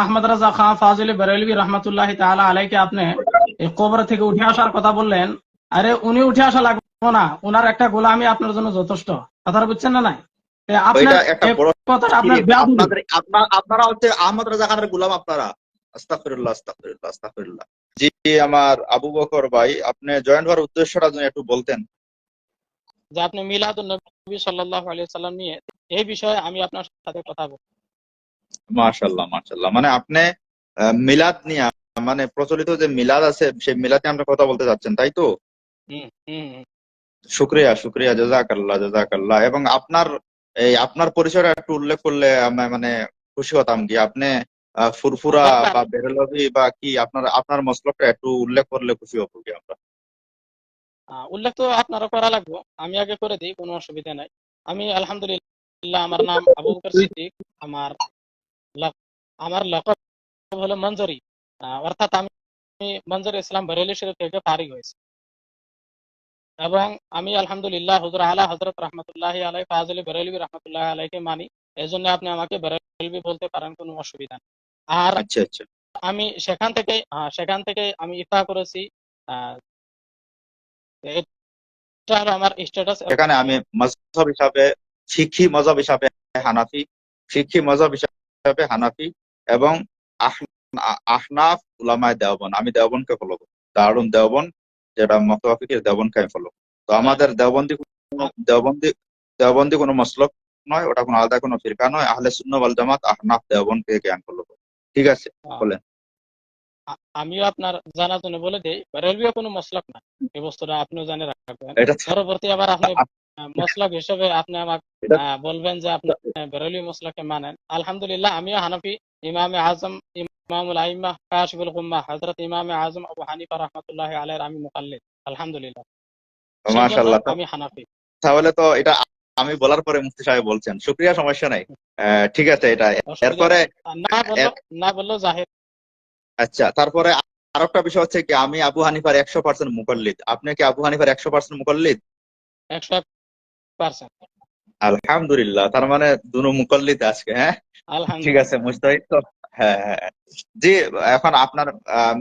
আহমদ রাজা খান ফাজিল বেরেলভি রহমতুল্লাহ তাআলা আলাইকে আপনি এই কবর থেকে উঠে আসার কথা বললেন। আরে উনি উঠে আসা লাগবো না ওনার একটা গোলামি আপনার জন্য যথেষ্ট। কথাটা বুঝছেন না নাই? আপনার হচ্ছে আহমদ রাজা খানের গোলাম আপনারা। জি আমার আবু বকর ভাই আপনি জয়েন হওয়ার উদ্দেশ্যটা যদি একটু বলতেন। যে আপনি মিলাদ নবী সাল্লাল্লাহু আলাইহি সাল্লাম নিয়ে এই বিষয়ে আমি আপনার সাথে কথা বলব। মাশাল্লাহ মাশাল্লাহ মানে আপনি মিলাদ নিয়ে মানে প্রচলিত যে মিলাদ আছে সেই মিলাদ আপনি কথা বলতে চাচ্ছেন তাই তো। শুক্রিয়া শুক্রিয়া জাজাকাল্লাহ জাজাকাল্লাহ এবং আপনার এই আপনার পরিচয়টা একটু উল্লেখ করলে আমি মানে খুশি হতাম কি? আপনি ফুরফুরা বা বেরলভি বা কি আপনার আপনার মসলকটা একটু উল্লেখ করলে খুশি হব কি আমরা? উল্লেখ তো আপনারও করা লাগবে। আমি আগে করে দিই কোনো অসুবিধা নাই। আমি আলহামদুলিল্লাহ আমার নাম আবু বকর সিদ্দিক আমার আমার লকব হলো মঞ্জরি। অর্থাৎ আমি মঞ্জর ইসলাম বরেলি শরীফ থেকে ফারিগ হয়েছি। এবং আমি আলহামদুলিল্লাহ হুজুর আলা হজরত রহমতুল্লাহ আলাই ফাজলি বেরেলবি রহমতুল্লাহ আলাইকে মানি। এই জন্য আপনি আমাকে বেরেলবি বলতে পারেন কোনো অসুবিধা নেই। আর আচ্ছা আচ্ছা। আমি সেখান থেকে সেখান থেকে আমি ইফা করেছি। এটা হলো আমার স্ট্যাটাস এখানে আমি মজহব হিসাবে শিক্ষি মজহব হিসাবে হানাফি। শিক্ষি মজহব হিসাবে হানাফি এবং আহ- আহ- আহনাফ উলামায় দেওবন আমি দেওবনকে ফলো করি। দারুণ দেওবন যেটা মতওয়াফিকের দেওবনকে আমি ফলো তো আমাদের দেওবন্দি কোনো- দেওবন্দি দেওবন্দি কোনো মসলক নয় ওটা কোনো আলাদা কোনো ফিরকা নয়। আহলে শূন্য ওয়াল জামাত আহনাফ দেওবনকে জ্ঞান ফলো করি। ঠিক আছে? বলেন। আমিও আপনার জানার জন্য বলে দিই রেলওয়ে কোনো মসলক না। এই বস্তুটা আপনিও জানে রাখবেন। পরবর্তী আবার আপনি আহ, মসলক হিসেবে আপনি আমাকে বলবেন যে আপনি বেরলি মসলকে মানেন। আলহামদুলিল্লাহ আমিও হানাফি। ইমামে আজম ইমামুল আইমা কাশিবুল গুম্মা হযরত ইমামে আজম আবু হানিফা রাহমাতুল্লাহি আলাইহির আমি মুকাল্লিদ। আলহামদুলিল্লাহ। মাশাআল্লাহ। আমি হানাফি। তাহলে তো এটা আমি বলার পরে মুফতি সাহেব বলছেন। শুক্রিয়া সমস্যা নাই। ঠিক আছে এটা এরপরে না বলল না বলল জাহির। আচ্ছা তারপরে আরেকটা বিষয় হচ্ছে কি আমি আবু হানিফার একশো পার্সেন্ট মুকল্লিদ। আপনি কি আবু হানিফার একশো পার্সেন্ট মুকল্লিদ? একশো পার্সেন্ট আলহামদুলিল্লাহ তার মানে দুনো মুকল্লিদ আজকে হ্যাঁ? ঠিক আছে মুস্তাহিদ তো হ্যাঁ হ্যাঁ হ্যাঁ। জি এখন আপনার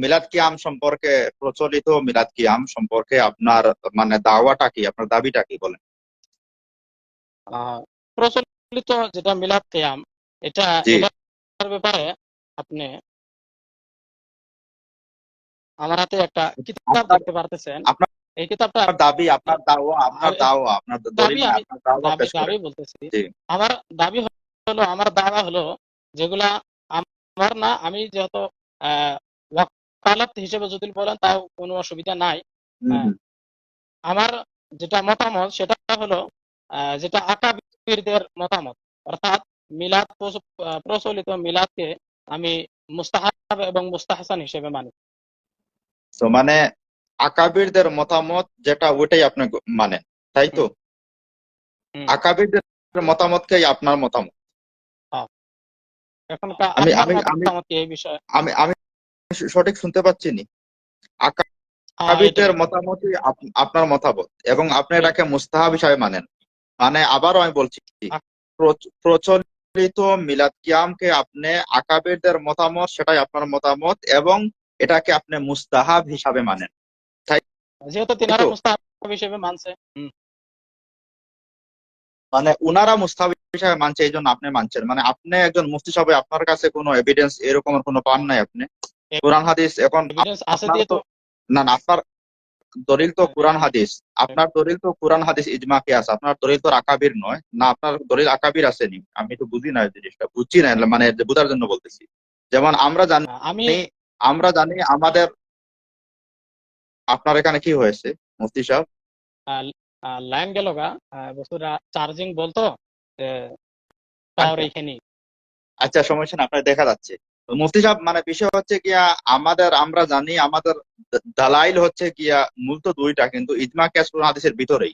মিলাদ কিয়াম সম্পর্কে প্রচলিত মিলাদ কিয়াম সম্পর্কে আপনার মানে দাওয়াটা কি আপনার দাবিটা কি বলেন। প্রচলিত যেটা মিলাদ কিয়াম এটা ব্যাপারে আপনি আমার হাতে একটা কিতাব দেখতে পারতেছেন। আপনার- এই কিতাবটা দাবি আপনার দাওয়া আপনার আমি- দাওয়া আপনার দাবি দলিল না, আমি- আপনার দাওয়া দাবি দাবি বলতেছি। আমার দাবি হলো আমার দাওয়া হলো যেগুলা আমার না আমি যেহেতু হিসেবে যদি বলেন তাও কোনো অসুবিধা নাই। আমার যেটা মতামত সেটা হলো যেটা আকাবিরদের মতামত অর্থাৎ মিলাদ প্রচলিত মিলাদকে আমি মুস্তাহাব এবং মুস্তাহসান হিসেবে মানি। তো মানে আকাবিরদের মতামত যেটা ওইটাই আপনি মানেন তাই তো। আকাবিরদের মতামতকেই আপনার মতামত। আমি- আমি- আমি- আমি সঠিক শুনতে পাচ্ছি নি। আকাবিরদের মতামতই আপনার মতামত এবং আপনি এটাকে মুস্তাহাব হিসাবে মানেন। মানে আবারও আমি বলছি প্রচলিত মিলাদ কিয়ামকে আপনি আকাবিরদের মতামত সেটাই আপনার মতামত এবং এটাকে আপনি মুস্তাহাব হিসাবে মানেন। যেহেতু তিনারা মুস্তাহাব হিসেবে মানছে। মানে উনারা মুস্তাহাব হিসাবে মানছে এই জন্য আপনি মানছেন। মানে আপনি একজন মুফতি সাহেব আপনার কাছে কোনো এভিডেন্স এরকম কোনো পান নাই আপনি? কোরআন হাদিস এখন আছে দিয়ে তো না না আপনার দলিল তো কোরআন হাদিস। আপনার দলিল তো কোরআন হাদিস ইজমা কিয়াস আপনার দলিল তো আকাবির নয়। না আপনার দলিল আকাবির আসেনি। আমি তো বুঝি না এই জিনিসটা। বুঝছি না মানে বুঝার জন্য বলতেছি। যেমন আমরা জানি আমি আমরা জানি আমাদের আপনার এখানে কি হয়েছে মুফতি সাহেব? লাইন গেল গা। বস্তুটা চার্জিং বলতো টাওয়ার এইখানে আচ্ছা। সমস্যা না আপনার দেখা যাচ্ছে। মুফতি সাহেব মানে বিষয় হচ্ছে গিয়া আমাদের আমরা জানি আমাদের দালাইল হচ্ছে গিয়া মূল তো দুইটা কিন্তু ইজমা কোরআন হাদিসের ভিতরেই।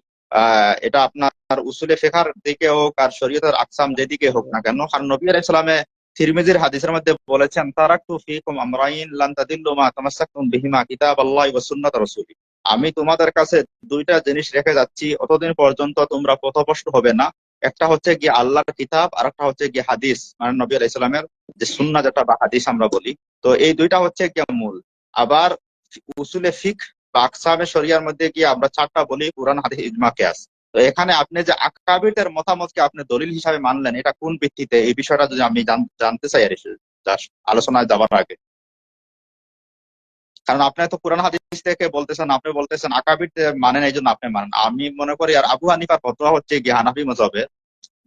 এটা আপনার উসুলে ফেখার দিকে হোক আর শরীয়তের আকসাম যেদিকে হোক না কেন কারণ নবী আলাইহিস সালামে তিরমিজির হাদিসের মধ্যে বলেছেন, তারাকতু ফিকুম আমরাইন লান তাদিল্লু মা তামাসসাকতুম বিহিমা কিতাবাল্লাহি ওয়া সুন্নাত রাসূলি। আমি তোমাদের কাছে দুইটা জিনিস রেখে যাচ্ছি, অতদিন পর্যন্ত তোমরা পথভ্রষ্ট হবে না। একটা হচ্ছে গিয়ে আল্লাহর কিতাব আর একটা হচ্ছে গিয়ে হাদিস মানে নবী আলাইহিস সালামের যে সুন্নাহ যেটা বা হাদিস আমরা বলি। তো এই দুইটা হচ্ছে গিয়ে মূল। আবার উসুলে ফিক বা আকসামে শরিয়ার মধ্যে গিয়ে আমরা চারটা বলি, কোরআন, হাদিস, ইজমা, কিয়াস। তো এখানে আপনি যে আকাবিরদের মতামতকে আপনি দলিল হিসাবে মানলেন এটা কোন ভিত্তিতে? এই বিষয়টা যদি আমি জানতে চাই আর আলোচনায় যাবার আগে। কারণ আপনি তো কোরআন হাদিস থেকে বলতেছেন আপনি বলতেছেন আকাবির মানেন এই জন্য আপনি মানেন। আমি মনে করি আর আবু হানিফার ফতোয়া হচ্ছে গিয়ে হানাফি মজহবের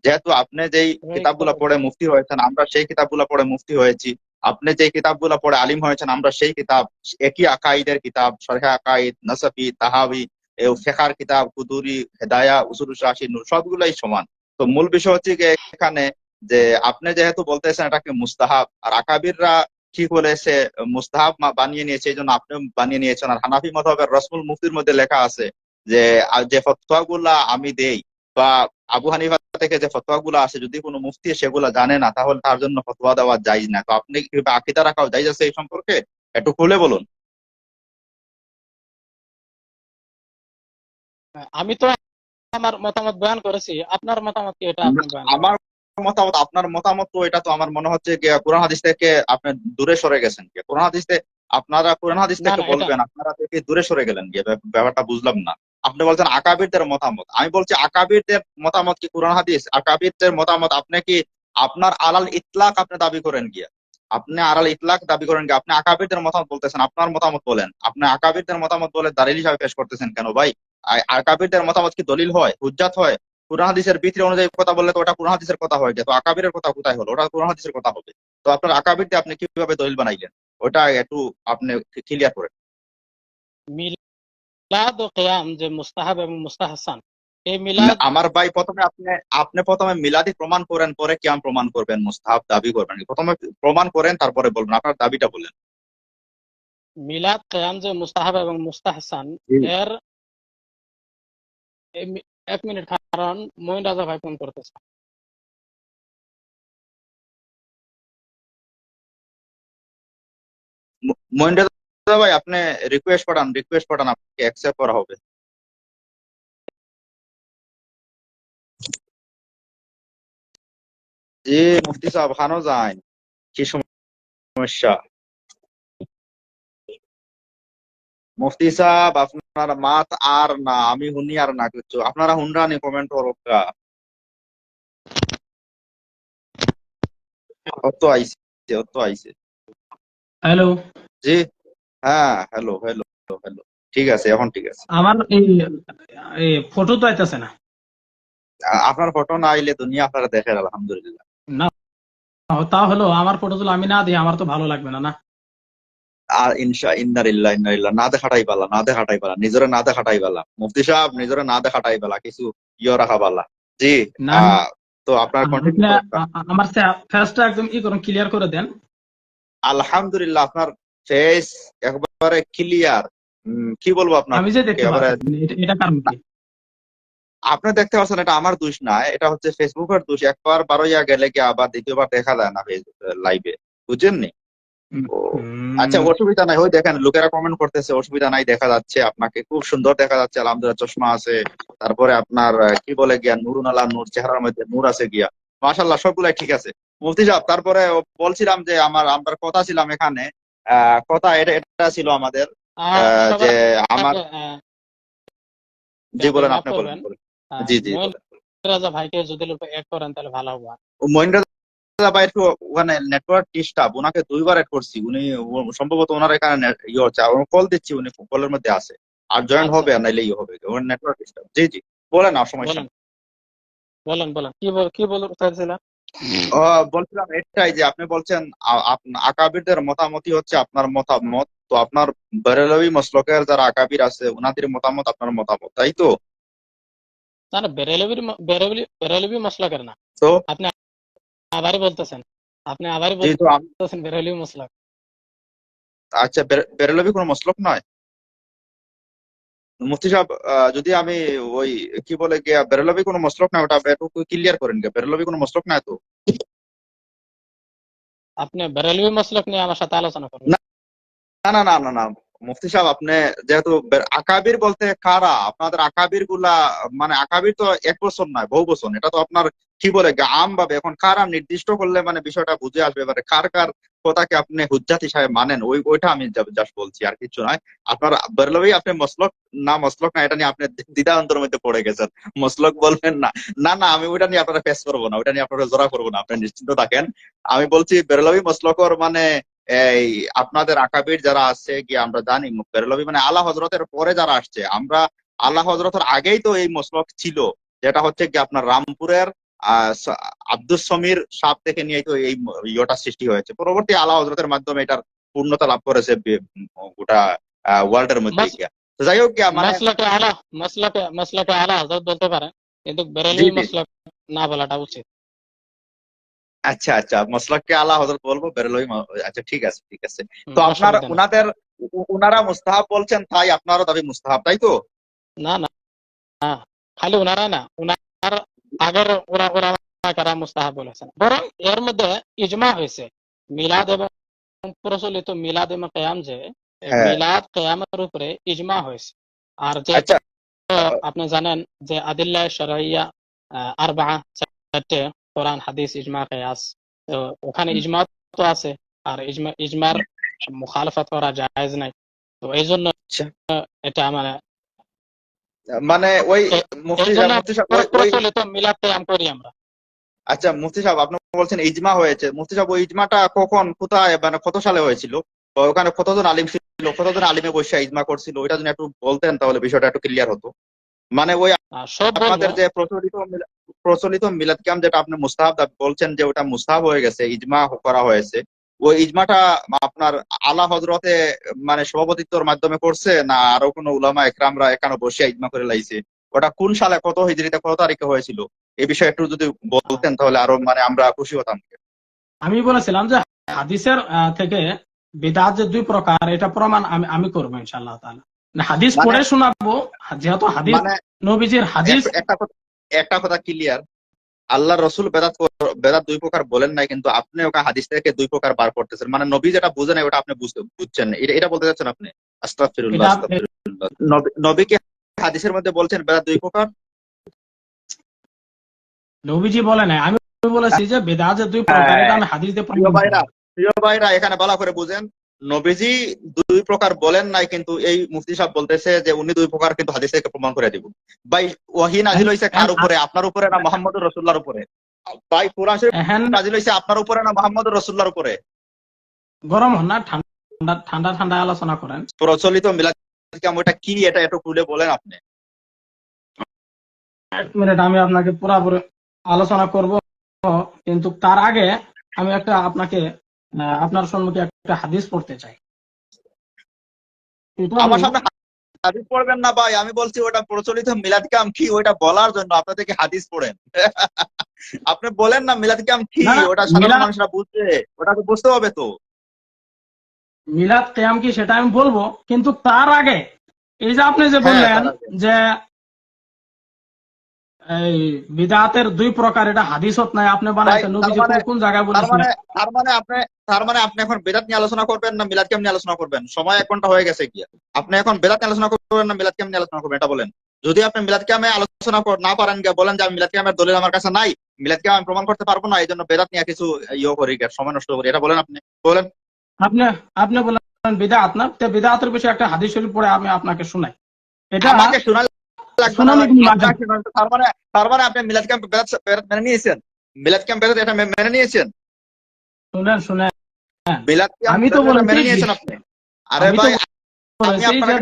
যেহেতু আপনি যেই কিতাবগুলো পড়ে মুফতি হয়েছেন আমরা সেই কিতাবগুলো পড়ে মুফতি হয়েছি। আপনি যে কিতাবগুলো পড়ে আলিম হয়েছেন আমরা সেই কিতাব একই আকাইদের কিতাব সরহে আকাইদ নাসাফি তাহাবি ফেকার কিতাব, কুদুরি, হেদায়া উসুল শাসি নূর, সবগুলাই সমান। তো মূল বিষয় হচ্ছে যে এখানে যে আপনি যেহেতু বলতেছেন এটাকে মুস্তাহাব, আর আকাবিররা কি বলেছে, মুস্তাহাব বানিয়ে নিয়েছে, এই জন্য আপনি বানিয়ে নিয়েছেন। আর হানাফি মতবের রসমুল মুফতির মধ্যে লেখা আছে যে যে ফতোয়াগুলা আমি দেই, বা আবু হানিফা থেকে যে ফতোয়াগুলো আছে যদি কোনো মুফতি সেগুলো জানে না, তাহলে তার জন্য ফতোয়া দেওয়া যায় না। তো আপনি আকিদা রাখাও যাই আছে এই সম্পর্কে? একটু খুলে বলুন। আমি তো আমার মতামত বয়ান করেছি। আপনার মতামত কি? এটা। আমার মতামত আপনার মতামত তো এটা তো আমার মনে হচ্ছে কোরআন হাদিস থেকে আপনি দূরে সরে গেছেন। কোরআন হাদিস আপনারা কোরআন হাদিস থেকে বলবেন আপনারা থেকে দূরে সরে গেলেন। গিয়ে ব্যাপারটা বুঝলাম না। আপনি বলছেন আকাবিরদের মতামত। আমি বলছি আকাবিরদের মতামত কি কোরআন হাদিস? আকাবিরদের মতামত আপনি কি আপনার আলাল ইতলাক আপনি দাবি করেন গিয়া? আপনি আলাল ইতলাক দাবি করেন কি আপনি আকাবিরদের মতামত বলতেছেন আপনার মতামত বলেন। আপনি আকাবিরদের মতামত বলে দালিল হিসাবে পেশ করতেছেন কেন ভাই? আ- আকাবিরদের মতামত কি দলিল হয়? হুজ্জাত হয়? কোরআন হাদিসের ভিতরে অনুযায়ী কথা বললে তো ওটা কোরআন হাদিসের কথা হয়ে যায় তো আকাবিরের কথা কোথায় হলো? ওটা কোরআন হাদিসের কথা হবে। তো আপনার আকাবিরতে আপনি কীভাবে দলিল বানাইলেন? ওটা একটু আপনি ক্লিয়ার করেন মিলাদ ও কিয়াম যে মুস্তাহাব এবং মুস্তাহাসান এই মিলাদ আমার ভাই প্রথমে আপনি আপনি প্রথমে মিলাদি প্রমাণ করেন পরে কিয়াম প্রমাণ করবেন মুস্তাহাব দাবি করবেন। প্রথমে প্রমাণ করেন তারপরে বলবেন আপনার দাবিটা বলেন। মিলাদ কিয়াম যে মুস্তাহাব এবং মুস্তাহাসান। এর এক মিনিট কারণ মইন রাজা ভাই ফোন করতেছে। মহেন্দ্র দাদা ভাই, আপনি রিকোয়েস্ট পাঠান রিকোয়েস্ট পাঠান, আপনাকে অ্যাকসেপ্ট করা হবে। জি মুফতি সাহেব, খানো যায় কি সমস্যা? মুফতি সাহেব আপনার মাত আর না আমি শুনি আর না কিছু। আপনারা হুনরানি কমেন্ট করোকা অত আইছে অত আইছে। হ্যালো জি হ্যাঁ হ্যালো হ্যালো হ্যালো ঠিক আছে এখন ঠিক আছে। আমার এই ফটো তো আইতাছে না। আপনার ফটো না আইলে দুনিয়া আপনারা দেখেন আলহামদুলিল্লাহ। না তা হলো আমার ফটো তুলে আমি না দিই আমার তো ভালো লাগবে না না? আর ইনশা ইন্নারিল্লাহ ইন্নারিল্লাহ না দেখাটাই পালা না দেখাটাই পালা নিজরে না দেখাটাই পালা মুফতি সাহেব নিজরে না দেখাটাই পালা কিছু ইয়ে রাখা পালা জি তো আপনার আমার ফেসটা একদম ই করুন ক্লিয়ার করে দেন। আলহামদুলিল্লাহ আপনার ফেস একবারে ক্লিয়ার কি বলব আপনার আমি যে দেখতে পাচ্ছি এটা- কারণ কি? আপনি দেখতে পাচ্ছেন এটা আমার দোষ না এটা হচ্ছে ফেসবুকের দোষ। একবার বারোইয়া গেলে কি আবার দ্বিতীয়বার দেখা যায় না লাইভে বুঝছেননি ও, হুম, আচ্ছা অসুবিধা নাই। ওই দেখেন লোকেরা কমেন্ট করতেছে অসুবিধা নাই দেখা যাচ্ছে। আপনাকে খুব সুন্দর দেখা যাচ্ছে। আলহামদুলিল্লাহ চশমা আছে। তারপরে আপনার কি বলে গিয়া নুরুন আলা নূর চেহারার মধ্যে নূর আছে গিয়া। মাশাল্লাহ সবগুলাই ঠিক আছে। মুফতি সাহেব তারপরে বলছিলাম যে আমার আমরা কথা ছিলাম এখানে। আহ, কথা এটা এটা ছিল আমাদের যে আমার জি বলেন আপনি বলেন জি জি ভাইকে যদি এক করেন তাহলে ভালো হবে। মহেন্দ্র ওখানে নেটওয়ার্ক ডিস্টার্ব ওনাকে দুইবার করছি। উনি সম্ভবত ওনার এখানে ইয়ে হচ্ছে কল দিচ্ছি উনি কলের মধ্যে আছে। আর আচ্ছা। হবে আর নাইলে ইয়ে হবে। নেটওয়ার্ক ডিস্টার্ব জি জি। বলেন আর সমস্যা বলেন। বলেন কি বল কি বলতে বলছিলাম এটাই যে আপনি বলছেন আকাবিরদের মতামতই হচ্ছে আপনার মতামত। তো আপনার বেরেলভি মসলকের যারা আকাবির আছে ওনাদের মতামত আপনার মতামত তাই তো? না না বেরেলবির ম- বেরেলবি বেরেলবি না। তো? আপনি আবারই বলতেছেন। আপনি আবারই বলতেছেন বেরেলবি মশলা আচ্ছা বের- বেরেলভি কোনো মসলক নয়? মুফতি সাহেব যদি আমি ওই কি বলে গিয়া বেরেলভি কোনো মসলক না ওটা একটু ক্লিয়ার করেন গিয়া বেরেলভি কোনো মসলক না তো? আপনি বেরেলবি মশলক নিয়ে আমার সাথে আলোচনা করুন। না না না না না মুফতি সাহেব, আপনি যেহেতু আকাবির বলতে কারা? আপনাদের আকাবিরগুলা মানে আকাবির তো এক বছর নয়, বহু বছর এটা তো আপনার কি বলে আম ভাবে এখন কারা নির্দিষ্ট করলে মানে বিষয়টা বুঝে আসবে? এবারে কার কার কথাকে আপনি হুজ্জাত হিসাবে মানেন? ওই, ওইটা আমি জাস্ট বলছি, আর কিছু নয়। আপনার বেরলবি, আপনি মসলক? না মসলক না, এটা নিয়ে আপনি দ্বিধান্তরের মধ্যে পড়ে গেছেন। মসলক বলবেন না। না না, আমি ওইটা নিয়ে আপনারা ফেস করব না, ওইটা নিয়ে আপনারা জোড়া করব না। আপনি নিশ্চিন্ত থাকেন। আমি বলছি, বেরলবি, মসলকর মানে এই আপনাদের আকাবির যারা আছে কি আমরা জানি বেরলবি মানে আল্লাহ হজরতের পরে যারা আসছে আমরা আল্লাহ হজরতের আগেই তো এই মসলক ছিল যেটা হচ্ছে কি আপনার রামপুরের আহ, আব্দুস সমীর সাপ থেকে নিয়ে তো এই ইয়েটা সৃষ্টি হয়েছে। পরবর্তী আল্লাহ হজরতের মাধ্যমে এটার পূর্ণতা লাভ করেছে গোটা ওয়ার্ল্ডের মধ্যে যাই হোক মানে মাসলাকে আলা মাসলাকে মাসলাকে আলা হযরত বলতে পারেন কিন্তু জি, বেরেলভি মাসলাক না বলাটা উচিত। আচ্ছা আচ্ছা মসলককে আল্লাহ হজরত বলব বেরলবি আচ্ছা ঠিক আছে ঠিক আছে। তো আপনার। উনাদের উনারা মুস্তাহাব বলছেন তাই আপনারও দাবি মুস্তাহাব তাই তো? না না খালি ওনারা না ওনার আগের ওরা ওরা কারা মুস্তাহাব বলেছেন। বরং এর মধ্যে ইজমা হয়েছে। মিলাদ এবং প্রচলিত মিলাদ এবং কেয়াম যে হ্যাঁ। মিলাদ কেয়ামের উপরে ইজমা হয়েছে। আর যে আচ্ছা। আপনি জানেন যে আদিল্লাহ শরইয়া আরবা চারটে কোরআন হাদিস ইজমা কেয়াস। ওখানে ইজমা তো আছে আর ইজমা ইজমার মুখালফত করা জায়েজ নাই। তো এই জন্য আচ্ছা। এটা মানে মানে ওই প্রচলিত মিলাদ কেয়াম করি আমরা। আচ্ছা মুফতি সাহেব আপনি বলছেন ইজমা হয়েছে। মুফতি সাহেব ওই ইজমাটা কখন কোথায় মানে কত সালে হয়েছিল? ওখানে কতজন আলিম ছিল? কতজন আলিমে বসে ইজমা করছিল? ওইটা যদি একটু বলতেন তাহলে বিষয়টা একটু ক্লিয়ার হতো। মানে ওই আপনাদের যে প্রচলিত প্রচলিত মিলাদ কিয়াম যেটা আপনি মুস্তাহাব বলছেন যে ওটা মুস্তাহাব হয়ে গেছে ইজমা করা হয়েছে। ওই ইজমাটা আপনার আলা হজরতে মানে সভাপতিত্বর মাধ্যমে করছে না আরও কোনো উলামা একরামরা এখানে বসে ইজমা করে লাইছে? ওটা কোন সালে কত হিজরিতে কত তারিখে হয়েছিল? এই বিষয়ে একটু যদি বলতেন তাহলে আরও মানে আমরা খুশি হতাম। আমি বলেছিলাম যে হাদিসের থেকে বিদাত যে দুই প্রকার এটা প্রমাণ আমি আমি করব ইনশাআল্লাহ তাআলা। হাদিস মানে- পড়ে শোনাবো যেহেতু হাদিস মানে নবীজির হাদিস একটা কথা একটা কথা ক্লিয়ার আল্লাহ রসুল বেদাত বেদাত দুই প্রকার বলেন নাই কিন্তু আপনি ওকে হাদিস থেকে দুই প্রকার বার করতেছেন মানে নবী যেটা বুঝে নাই ওটা আপনি বুঝছেন না। এটা এটা বলতে চাচ্ছেন আপনি? নবী- কি হাদিসের মধ্যে বলছেন বেদাত দুই প্রকার? নবীজি বলে নাই। আমি বলেছি যে বেদাত দুই প্রকার হ্যাঁ। আমি হাদিস দিয়ে প্রিয় ভাইরা প্রিয় ভাইরা এখানে ভালো করে বুঝেন নবীজি দুই প্রকার বলেন নাই কিন্তু এই মুফতি সাহেব বলতেছে যে উনি দুই প্রকার কিন্তু হাদিস প্রমাণ করে দিব। ভাই ওয়াহি নাজিল হইছে কার উপরে? আপনার উপরে না মোহাম্মদ রসুল্লাহর উপরে? ভাই কোরআন শরীফ এহেন নাজিল হইছে আপনার উপরে না মোহাম্মদ রসুল্লাহর উপরে? গরম না ঠান্ডা ঠান্ডা ঠান্ডা আলোচনা করেন। প্রচলিত মিলাদ কিয়াম ওটা কি এটা একটু খুলে বলেন আপনি। এক মিনিট আমি আপনাকে পুরাপুরি আলোচনা করব কিন্তু তার আগে আমি একটা আপনাকে আপনার সম্মুখে একটা হাদিস পড়তে চাই। আমার সামনে হাদিস পড়বেন না ভাই আমি বলছি ওটা প্রচলিত মিলাদ কাম কি ওইটা বলার জন্য আপনাদেরকে হাদিস পড়েন। আপনি বলেন না মিলাদ কাম কি ওটা সাধারণ মানুষরা বুঝবে ওটা তো বুঝতে হবে তো। মিলাদ কেয়াম কি সেটা আমি বলব কিন্তু তার আগে এই যে আপনি যে হ্যাঁ, বললেন যে এই বিদাতের দুই প্রকার এটা হাদিসত নাই আপনি বানাইছেন। নবীজি কোন- জায়গায় বলেছেন? তার মানে আপনি তার মানে আপনি এখন বেদাত নিয়ে আলোচনা করবেন না মিলাদ কাম নিয়ে আলোচনা করবেন? সময় এক ঘণ্টা হয়ে গেছে কি আপনি এখন বেদাত নিয়ে আলোচনা করবেন না মিলাদ কাম নিয়ে আলোচনা করবেন? এটা বলেন। যদি আপনি মিলাদ কামে আলোচনা না পারেন গিয়ে বলেন যে আমি মিলাদ কামের দলিল আমার কাছে নাই মিলাদ কাম আমি প্রমাণ করতে পারব না এই জন্য বেদাত নিয়ে কিছু ইয়ে করি সময় নষ্ট করি। এটা বলেন আপনি। বলেন। আপনি আপনি বলেন বিদাত না? বিদাতের বিষয়ে একটা হাদিস শরীফ পড়ে আমি আপনাকে শোনাই। এটা আমাকে শোনালে তার মানে মানে আপনি মিলাদ ক্যাম্প বেদাত বেদাত মেনে নিয়েছেন? মিলাদ ক্যাম্প বেদাত এটা মেনে নিয়েছেন? শুনেন শুনেন। মিলাদ আমি তো বেদাত মেনে নিয়েছেন আপনি? আরে ভাই আমি আপনাকে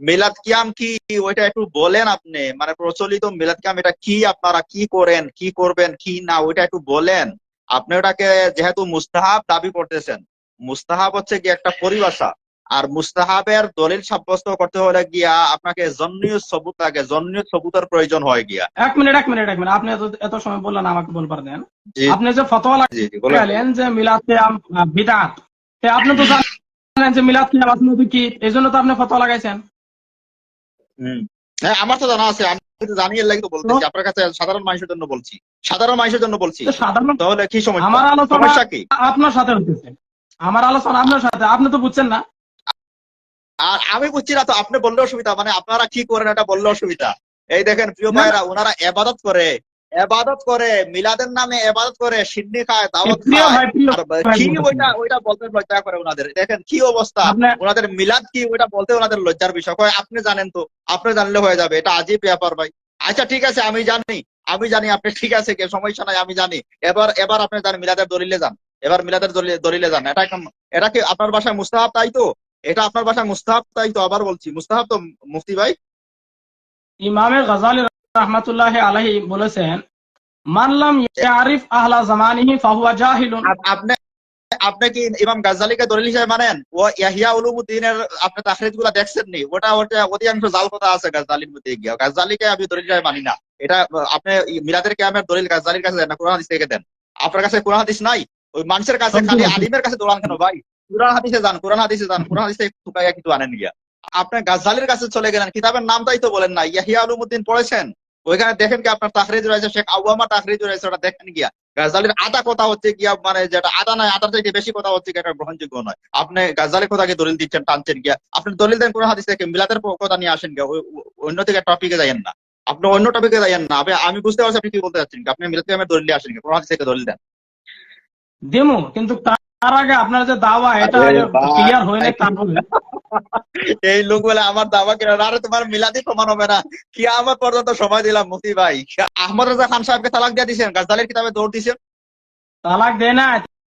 মিলাদ কিয়াম কি? ওইটা একটু বলেন আপনি। মানে প্রচলিত মিলাদ কিয়াম এটা কি? আপনারা কি করেন? কি করবেন? কি না? ওইটা একটু বলেন। আপনি ওটাকে যেহেতু মুস্তাহাব দাবি করতেছেন। মুস্তাহাব হচ্ছে কি একটা পরিভাষা। আর মুস্তাহাবের দলিল সাব্যস্ত করতে হলে গিয়া আপনাকে জন্মীয় সবুত লাগে জন্নীয় সবুতের প্রয়োজন হয় গিয়া। এক মিনিট এক মিনিট এক মিনিট। আপনি এত সময় বললেন আমাকে বলবার দেন। আপনি যে ফতোয়া লাগালেন যে আহ, বিদাত। আপনি তো জানেন যে মিলাদ কিয়াম আসলে কি? এই জন্য তো আপনি ফতোয়া লাগাইছেন। হ্যাঁ আমার তো জানা আছে। আমি তো জানি এর লাগি তো বলতেছি। আপনার কাছে সাধারণ মানুষের জন্য বলছি। সাধারণ মানুষের জন্য বলছি। সাধারণ তাহলে কি সমস্যা? আমার আলোচনা সমস্যা কি? আপনার সাথে হইতেছে। আমার আলোচনা আপনার সাথে। আপনি তো বুঝছেন না। আর আমি বুঝছি না তো আপনি বললে অসুবিধা মানে আপনারা কি করেন এটা বললে অসুবিধা? এই দেখেন প্রিয় ভাইরা ওনারা এবাদত করে এবাদত করে মিলাদের নামে এবাদত করে সিন্নি খায় দাওয়াত খায় কি ওইটা ওইটা বলতে লজ্জা করে ওনাদের। দেখেন কি অবস্থা? ওনাদের মিলাদ কি ওইটা বলতে ওনাদের লজ্জার বিষয়। কয় আপনি জানেন তো আপনি জানলে হয়ে যাবে এটা আজই ব্যাপার ভাই। আচ্ছা ঠিক আছে আমি জানি আমি জানি আপনি ঠিক আছে কে সমস্যা নাই আমি জানি। এবার এবার আপনি জান মিলাদের দলিলে যান। এবার মিলাদের দলিলে- যান। এটা এটা কি আপনার বাসায় মুস্তাহাব তাই তো? এটা আপনার বাসায় মুস্তাহাব তাই তো আবার বলছি। মুস্তাহাব তো মুফতি ভাই। ইমামে গজালি রহমতুল্লাহ আলাইহি বলেছেন মানলাম ইয়ারিফ আহলা জামানিহি ফাহুয়া জাহিলুন। আপনি আপনি কি ইমাম গাজ্জালিকে দলিল হিসেবে মানেন? ও ইয়াহিয়া উলুমুদ্দিনের আপনি দেখছেন নি ওটা ওটা অধিকাংশ জাল কথা আছে গাজ্জালির মধ্যে গিয়া। গাজ্জালিকে আমি দলিল হিসেবে মানি না। এটা আপনি মিলাদের কিয়ামের দলিল গাজ্জালির কাছে দেন না কোরআন হাদিস থেকে দেন। আপনার কাছে কোরআন হাদিস নাই? ওই মানুষের কাছে খালি আলিমের কাছে দৌড়ান কেন ভাই? কোরআন হাদিসে যান, কোরআন হাদিসে যান, কোরআন হাদিসে টুকাইয়া কিছু আনেন গিয়া। আপনি গাজ্জালির কাছে চলে গেলেন, কিতাবের নামটাই তো বলেন না ইয়াহিয়া উলুমুদ্দিন পড়েছেন। ওইখানে দেখেন কি আপনার তাখরিজ রয়েছে, শেখ আউয়ামা তাখরিজ রয়েছে, ওটা দেখেন গিয়া। গাজালির আধা কথা হচ্ছে গিয়া মানে যেটা আধা নাই আধার থেকে বেশি কথা হচ্ছে গিয়া গ্রহণযোগ্য নয়। আপনি গাজালির কথাকে দলিল দিচ্ছেন, টানছেন গিয়া। আপনি দলিল দেন কোন হাদিস থেকে মিলাদের কথা নিয়ে আসেন গিয়া অন্য থেকে টপিকে যাইয়েন না। আপনি অন্য টপিকে যাইয়েন না। আমি আমি বুঝতে পারছি আপনি কি বলতে চাচ্ছেন আপনি মিলাদ থেকে দলিল আসেন গিয়া কোন হাদিস থেকে দলিল দেন। দিমু, কিন্তু তার আগে আপনার যে দাওয়া এটা। ক্লিয়ার হয়নি তারপরে এই লোক বলে আমার দাবা কিনা? আরে তোমার মিলাদি প্রমাণ হবে না। কি আমার পর্যন্ত সময় দিলাম মুফতি ভাই। আহমদ রাজা খান সাহেবকে তালাক দিয়ে দিয়েছেন গাজালির কিতাবে দৌড় দিয়েছেন তালাক দেয় না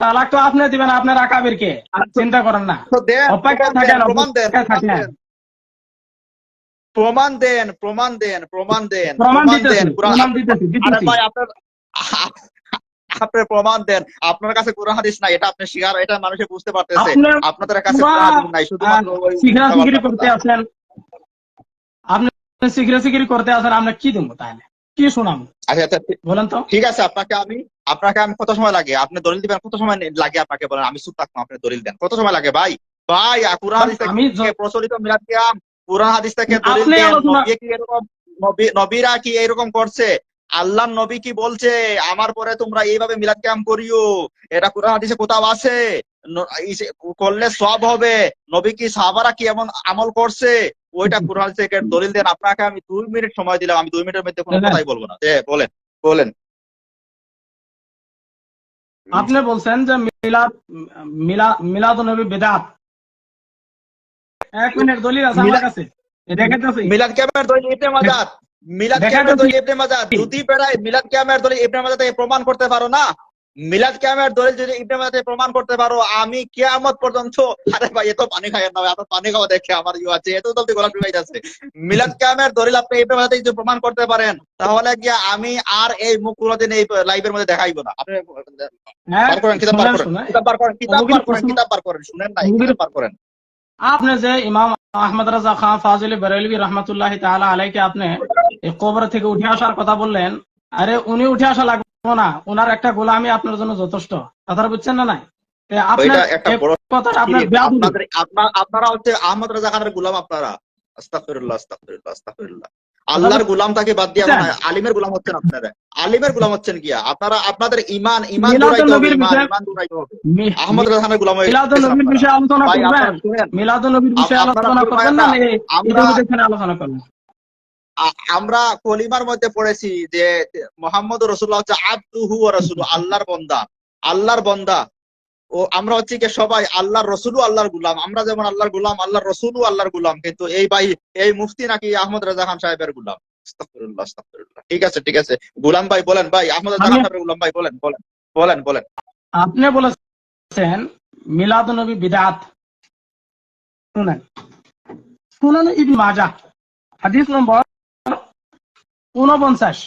তালাক তো আপনি দিবেন আপনার আকাবিরকে। চিন্তা করেন না। দেন, থাকেন, প্রমাণ দেন প্রমাণ দেন। প্রমাণ দেন প্রমাণ দেন প্রমাণ দিতেছি ভাই আপনার আপনি প্রমাণ দেন। আপনার কাছে কোরআন হাদিস নাই এটা আপনি শিকার এটা মানুষে বুঝতে পারতেছে। আপনাদের কাছে কোরআন নাই শুধুমাত্র করতে আছেন আপনি সিগরা সিগরি করতে আছেন আমরা কি দেবো তাহলে? কি শোনাম আচ্ছা আচ্ছা বলেন তো। ঠিক আছে আপনাকে আমি আপনাকে আমি কত সময় লাগে? আপনি দলিল দিবেন কত সময় লাগে আপনাকে বলেন? আমি চুপ থাকব আপনি দলিল দেন। কত সময় লাগে ভাই? ভাই কোরআন হাদিস থেকে প্রচলিত মিলাদ কিয়াম? কোরআন হাদিস থেকে দলিল দেন। নবী এরকম নবীরা কি এরকম করছে? আল্লাহ নবী কি বলছে? আমার পরে তোমরা এইভাবে মিলাদ কিয়াম করিও। এটা কোরআন হাদিসে কোথাও আছে? করলে সব হবে। নবী কি সাহাবারা কি এমন আমল করছে? ওইটা কোরআন হাদিস থেকে দলিল দেন। আপনাকে আমি দুই মিনিট সময় দিলাম। আমি দুই মিনিটের মধ্যে কোনো কথাই বলব না। বলেন বলেন। আপনি বলছেন যে মিলাদ মিলাদ মিলাদ নবী বেদাত। এক মিনিট দলিল আছে আমার মিলাদ- কাছে। মিলাদ কিয়ামের দলিল ইবনে মিলাদ কিয়ামের দলিল ইবনে মাজাদ যদি বেড়ায় মিলাদ কিয়ামের দলিল ইবনে থেকে প্রমাণ করতে পারো না। মিলাদ কিয়ামের দলিল যদি ইবনে থেকে প্রমাণ করতে পারো আমি কিয়ামত পর্যন্ত আরে ভাই এত পানি খাই না এত পানি খাওয়া দেখে আমার ইয়ে আছে এত জলদি গলা শুকাই যাচ্ছে মিলাদ কিয়ামের দলিল আপনি ইবনে থেকে যদি প্রমাণ করতে পারেন তাহলে গিয়া আমি আর এই মুখ কোনোদিন এই লাইভের মধ্যে দেখাইবো না। আপনি হ্যাঁ, বার করেন কিতাব শুনেন, করেন কিতাব বার করেন কিতাব বার করেন কিতাব বার করেন শুনেন না কিতাব বার করেন। আপনি যে ইমাম আহমদ রাজা খান ফাজিল বেরেলভি রহমতুল্লাহ তাআলা আলাইকে আপনি এই কবর থেকে উঠে আসার কথা বললেন আরে উনি উঠে আসা লাগবে না ওনার একটা গোলামি আপনার জন্য যথেষ্ট। কথাটা বুঝছেন না নাই? আপনার আপনারা হচ্ছে আহমদ রাজা খানের গুলাম আপনারা। আস্তাগফিরুল্লাহ আস্তাগফিরুল্লাহ আস্তাগফিরুল্লাহ। আল্লাহর গুলাম তাকে বাদ দিয়ে বুঝছেন? আলিমের গুলাম হচ্ছেন আপনারা। আলিমের গুলাম হচ্ছেন গিয়া আপনারা আপনাদের ইমান নবীর বিষয়ে- আহমদ গুলাম নবীর আলোচনা করবেন? নবীর বিষয়ে আলোচনা করবেন না? আলোচনা করবেন আমরা কলিমার মধ্যে পড়েছি যে মোহাম্মদ রসুল্লাহ হচ্ছে আব্দুহু রসুল আল্লাহর বন্দা আল্লাহর বন্দা। ও আমরা হচ্ছে কি সবাই আল্লাহর রসুলু আল্লাহর গুলাম। আমরা যেমন আল্লাহর গুলাম আল্লাহর রসুলু আল্লাহর গুলাম কিন্তু এই ভাই এই মুফতি নাকি আহমদ রাজা খান সাহেবের গুলাম। ঠিক আছে ঠিক আছে। গুলাম ভাই বলেন ভাই আহমদ রাজা খান সাহেবের গুলাম ভাই বলেন বলেন বলেন বলেন। আপনি বলেছেন মিলাদ নবী বিদাত। শুনেন। শুনেন ইবনে মাজা হাদিস নম্বর উনপঞ্চাশ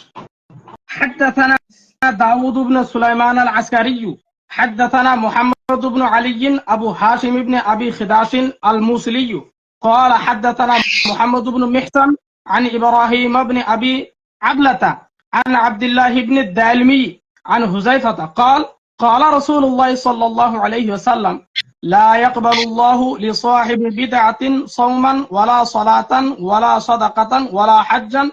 حدثنا داود بن سليمان العسكري حدثنا محمد بن علي أبو هاشم بن أبي خداش الموصلي قال حدثنا محمد بن محسن عن إبراهيم بن أبي عبلة عن عبد الله بن الدالمي عن حذيفة قال قال رسول الله صلى الله عليه وسلم لا يقبل الله لصاحب بدعة صوما ولا صلاة ولا صدقة ولا حجا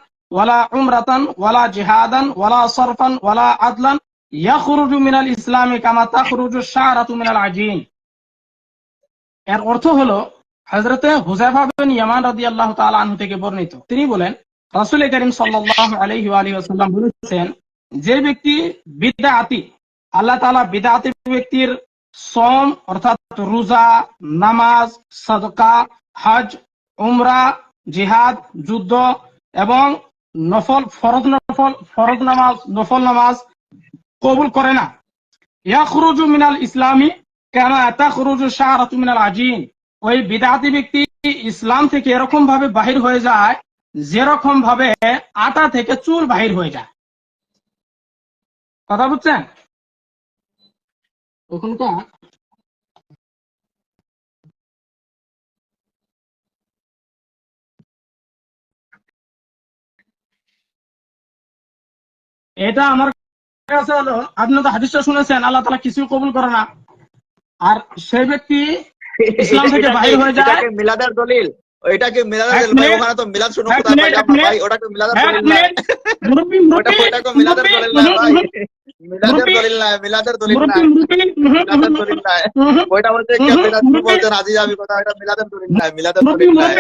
তিনি বলেন, রাসূল করিম সাল্লাম বলেছেন, যে ব্যক্তি বিদআতি আল্লাহ তাআলা বিদআতি ব্যক্তির সম অর্থাৎ রোজা, নামাজ, সাদকা, হজ, উমরা, জিহাদ, যুদ্ধ এবং নফল, ফরজ নফল, ফরজ নামাজ, নফল নামাজ কবুল করে না। ইয়াখরুজু মিনাল ইসলামি কামা তাখরুজু শারাতু মিনাল আজিন ওই বিদআতি ব্যক্তি ইসলাম থেকে এরকম ভাবে বাহির হয়ে যায় যেরকম ভাবে আটা থেকে চুল বাহির হয়ে যায়। কথা বুঝছেন? ওখানকার এটা আমার কাছে হলো আপনি তো হাদিসটা শুনেছেন আল্লাহ তালা কিছু কবুল করে না। আর সেই ব্যক্তি ইসলাম থেকে বাহির হয়ে যায়। মিলাদার দলিল। ওইটাকে মিলাদার দলিল। ভাই ওখানে তো মিলাদ শুনো কোথায় ভাই ওটাকে মিলাদের দলিল না। মুরব্বি ওটা মুরব্বি ওটা কি মিলাদের দলিল না মিলাদের দলিল না মিলাদের দলিল না মুরব্বি মুরব্বি হুম, হুম, মিলাদের হুম, দলিল না হুম, হুম, ওইটা বলতে কে মিলাদ বলতে রাজি যাবি কথা এটা মিলাদের দলিল না মিলাদের দলিল নাই।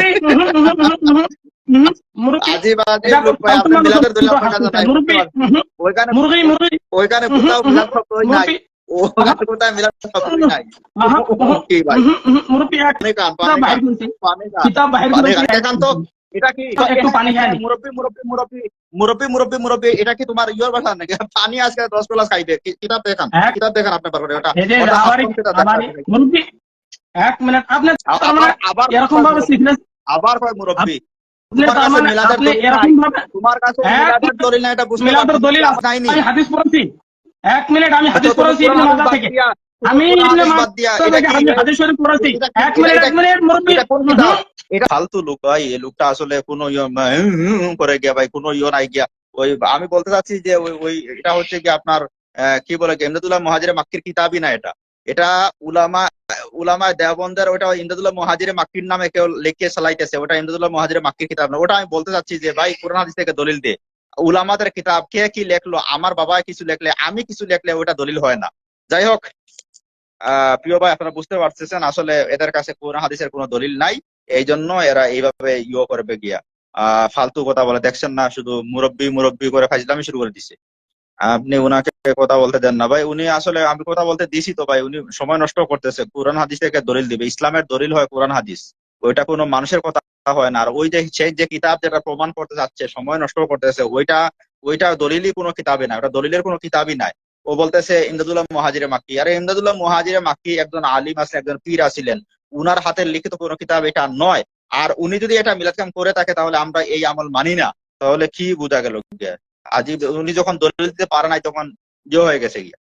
ওইখানে কোথাও মিলাদ শব্দই নাই। নাই। কিতাব বাহির এটা কি একটু পানি খাই। মুরব্বী মুরব্বী মুরব্বী মুরব্বী মুরব্বী মুরব্বী এটা কি তোমার ইয়োর ভাষা নাকি? পানি আজকে দশ গ্লাস খাইবে কিতাব দেখান। কিতাব দেখান আপনি পারবেন মুরব্বি এক মিনিট। আবার মানে এরকম ভাবে শিখলেন আবার কয় মুরব্বী? তোমার কাছে মানে মিলাদের দলিল তোমার কাছে মিলাদের দলিল না এটা বুঝতে মিলাদের দলিল আমি হাদিস পড়েছি। এক মিনিট আমি হাদিস তুমি ইবনে মাজাহ থেকে। আমি ইবনে মাজাহ থেকে হাদিস- হাদিস শরীফ পড়েছি। এক মিনিট এক মিনিট মুরব্বি। এটা ফালতু লোক, ভাই। এই লোকটা আসলে কোনো ইয়ে করে গিয়া, ভাই, কোনো ইয়ে নাই গিয়া। ওই আমি বলতে চাচ্ছি যে, ওই ওই, এটা হচ্ছে কি আপনার কি বলে ইমদাদুল্লাহ মহাজিরে মাক্কির কিতাবই না এটা। এটা উলামা উলামা দেওবন্দের, ওটা ইমদাদুল্লাহ মহাজিরে মাক্কির নামে কেউ লিখে চালাইতেছে। ওটা ইমদাদুল্লাহ মহাজিরে মাক্কির কিতাব না। ওটা আমি বলতে চাচ্ছি যে, ভাই, কোরআন হাদিস থেকে দলিল দে। উলামাদের কিতাব কে কি লেখলো, আমার বাবা কিছু লেখলে, আমি কিছু লেখলে ওটা দলিল হয় না। যাই হোক, আহ, প্রিয় ভাই, আপনারা বুঝতে পারতেছেন, আসলে এদের কাছে কোরআন হাদিসের কোনো দলিল নাই। এই জন্য এরা এইভাবে ইয়ে করবে গিয়া। আহ, ফালতু কথা বলে। দেখছেন না, শুধু মুরব্বী মুরব্বী করে ফাইজলামি শুরু করে দিছে। আপনি উনাকে কথা বলতে দেন না। ভাই, উনি আসলে আমি কথা বলতে দিছি তো ভাই, উনি সময় নষ্ট করতেছে। কোরআন হাদিস থেকে দলিল দিবে। ইসলামের দলিল হয় কোরআন হাদিস। ওইটা কোনো মানুষের কথা হয় না। আর ওই যে, সেই যে কিতাব যেটা প্রমাণ করতে যাচ্ছে, সময় নষ্ট করতেছে, ওইটা ওইটা দলিলই কোনো কিতাবই না। ওটা দলিলের কোনো কিতাবই নাই। ও বলতেছে, ইমদাদুল্লাহ মহাজিরে মাক্কি। আরে, ইমদাদুল্লাহ মহাজিরে মাক্কি একজন আলিম আছেন একজন পীর আছিলেন। উনার হাতের লিখিত কোনো কিতাব এটা নয়। আর উনি যদি এটা মিলাদ কাম করে থাকে, তাহলে আমরা এই আমল মানি না। তাহলে কি বোঝা গেল আজিব, উনি যখন দলিল দিতে পারে নাই, তখন ইয়ে হয়ে গেছে গিয়া।